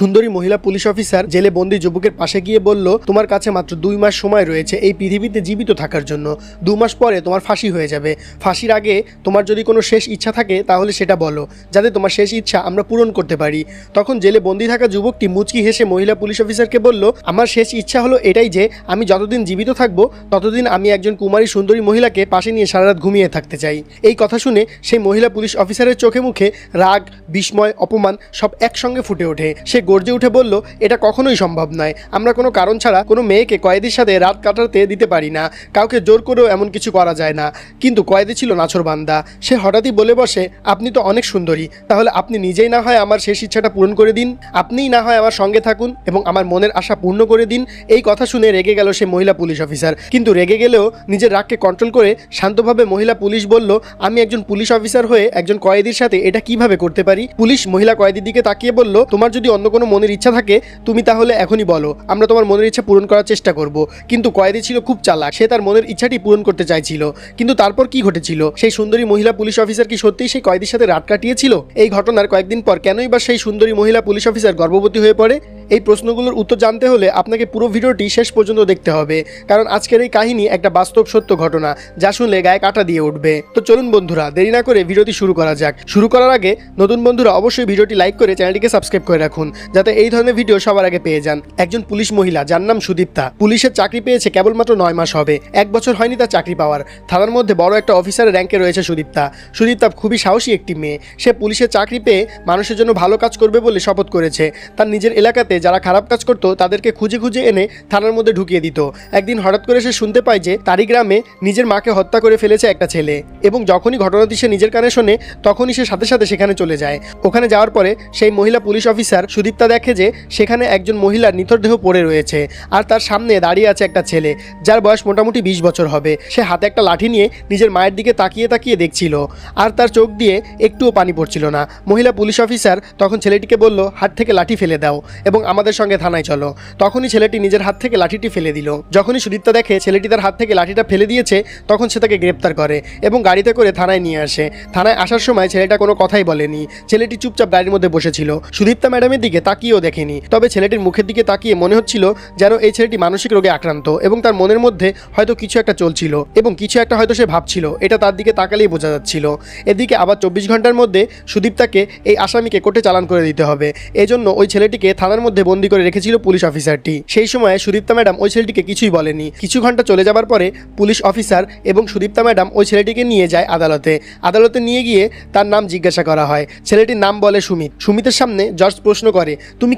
সুন্দরী মহিলা police officer জেলে বন্দি যুবকের পাশে গিয়ে বলল, তোমার কাছে মাত্র দুই মাস সময় রয়েছে এই পৃথিবীতে জীবিত থাকার জন্য। দু মাস পরে তোমার ফাঁসি হয়ে যাবে। ফাঁসির আগে তোমার যদি কোনো শেষ ইচ্ছা থাকে, তাহলে সেটা বলো, যাতে তোমার শেষ ইচ্ছা আমরা পূরণ করতে পারি। তখন জেলে বন্দি থাকা যুবকটি মুচকি হেসে মহিলা পুলিশ অফিসারকে বলল, আমার শেষ ইচ্ছা হলো এটাই যে, আমি যতদিন জীবিত থাকব, ততদিন আমি একজন কুমারী সুন্দরী মহিলাকে পাশে নিয়ে সারা রাত ঘুমিয়ে থাকতে চাই। এই কথা শুনে সেই মহিলা পুলিশ অফিসারের চোখে মুখে রাগ, বিস্ময়, অপমান সব একসঙ্গে ফুটে ওঠে। সে গর্জে উঠে বলল, এটা কখনোই সম্ভব নয়। আমরা কোনো কারণ ছাড়া কোনো মেয়েকে কয়েদির সাথে রাত কাটাতে দিতে পারি না। কাউকে জোর করেও এমন কিছু করা যায় না। কিন্তু কয়েদি ছিল নাছরবান্দা সে হঠাৎই বলে বসে, আপনি তো অনেক সুন্দরী। তাহলে আপনি নিজেই না হয় আমার শেষ ইচ্ছাটা পূরণ করে দিন। আপনিই না হয় আমার সঙ্গে থাকুন এবং আমার মনের আশা পূর্ণ করে দিন। এই কথা শুনে রেগে গেল সে মহিলা পুলিশ অফিসার। কিন্তু রেগে গেলেও নিজের রাগকে কন্ট্রোল করে শান্তভাবে মহিলা পুলিশ বলল, আমি একজন পুলিশ অফিসার হয়ে একজন কয়েদির সাথে এটা কীভাবে করতে পারি? পুলিশ মহিলা কয়েদির দিকে তাকিয়ে বলল, তোমার যদি অন্য মনের ইচ্ছা থাকে, তুমি তাহলে এখনই বলো, আমরা তোমার মনের ইচ্ছা পূরণ করার চেষ্টা করব। কিন্তু কয়েদি ছিল খুব চালাক, সে তার মনের ইচ্ছাটি পূরণ করতে চাইছিল। কিন্তু তারপর কি ঘটেছিল? সেই সুন্দরী মহিলা পুলিশ অফিসার কি সত্যিই সেই কয়েদির সাথে রাত কাটিয়েছিল? এই ঘটনার কয়েকদিন পর কেনই বা সেই সুন্দরী মহিলা পুলিশ অফিসার গর্ভবতী হয়ে পড়ে? এই প্রশ্নগুলোর উত্তর জানতে হলে আপনাকে পুরো ভিডিওটি শেষ পর্যন্ত দেখতে হবে। কারণ আজকের এই কাহিনী একটা বাস্তব সত্য ঘটনা, যা শুনলে গায়ে কাটা দিয়ে উঠবে। তো চলুন বন্ধুরা, দেরি না করে ভিডিওটি শুরু করা যাক। শুরু করার আগে নতুন বন্ধুরা, অবশ্যই ভিডিওটি লাইক করে চ্যানেলটিকে সাবস্ক্রাইব করে রাখুন, যাতে এই ধরনের ভিডিও সবার আগে পেয়ে যান। একজন পুলিশ মহিলা, যার নাম সুদীপ্তা, পুলিশের চাকরি পেয়েছে কেবলমাত্র নয় মাস হবে। এক বছর হয়নি তার চাকরি পাওয়ার। থানার মধ্যে বড় একটা অফিসারের র্যাঙ্কে রয়েছে সুদীপ্তা। সুদীপ্তা খুবই সাহসী একটি মেয়ে। সে পুলিশের চাকরি পেয়ে মানুষের জন্য ভালো কাজ করবে বলে শপথ করেছে। তার নিজের এলাকাতে যারা খারাপ কাজ করতো, তাদেরকে খুঁজে খুঁজে এনে থানার মধ্যে ঢুকিয়ে দিত। একদিন হঠাৎ করে সে শুনতে পায় যে তারই গ্রামে নিজের মাকে হত্যা করে ফেলেছে একটা ছেলে এবং যখনই ঘটনাটি সে নিজের কানে শোনে, তখনই সে সাথে সাথে সেখানে চলে যায়। ওখানে যাওয়ার পরে সেই মহিলা পুলিশ অফিসার সুদীপ্তা দেখে যে সেখানে একজন মহিলার নিথর দেহ পড়ে রয়েছে আর তার সামনে দাঁড়িয়ে আছে একটা ছেলে, যার বয়স মোটামুটি বিশ বছর হবে। সে হাতে একটা লাঠি নিয়ে নিজের মায়ের দিকে তাকিয়ে তাকিয়ে দেখছিল আর তার চোখ দিয়ে একটুও পানি পড়ছিল না। মহিলা পুলিশ অফিসার তখন ছেলেটিকে বলল, হাত থেকে লাঠি ফেলে দাও এবং আমাদের সঙ্গে থানায় চলো। তখনই ছেলেটি নিজের হাত থেকে লাঠিটি ফেলে দিল। যখনই সুদীপ্তা দেখে ছেলেটি তার হাত থেকে লাঠিটা ফেলে দিয়েছে, তখন সে তাকে গ্রেপ্তার করে এবং গাড়িতে করে থানায় নিয়ে আসে। থানায় আসার সময় ছেলেটা কোনো কথাই বলেনি। ছেলেটি চুপচাপ গাড়ির মধ্যে বসেছিল। সুদীপ্তা ম্যাডামের দিকে তাকিয়েও দেখেনি। তবে ছেলেটির মুখের দিকে তাকিয়ে মনে হচ্ছিল যেন এই ছেলেটি মানসিক রোগে আক্রান্ত এবং তার মনের মধ্যে হয়তো কিছু একটা চলছিল এবং কিছু একটা হয়তো সে ভাবছিল। এটা তার দিকে তাকালেই বোঝা যাচ্ছিল। এদিকে আবার চব্বিশ ঘণ্টার মধ্যে সুদীপ্তাকে এই আসামিকে কোর্টে চালান করে দিতে হবে। এজন্য ওই ছেলেটিকে থানার মধ্যে বন্দি করে রেখেছিল পুলিশ অফিসারটি। সেই সময় সুদীপ্তা ম্যাডাম ওই ছেলেটিকে কিছুই বলেনি কিছু ঘণ্টা চলে যাবার পরে পুলিশ অফিসার এবং সুদীপ্তা ম্যাডাম ওই ছেলেটিকে নিয়ে যায় আদালতে। আদালতে নিয়ে গিয়ে তার নাম জিজ্ঞাসা করা হয়। ছেলেটির নাম বলে সুমিত। সুমিতের সামনে জজ প্রশ্ন করে, তুমি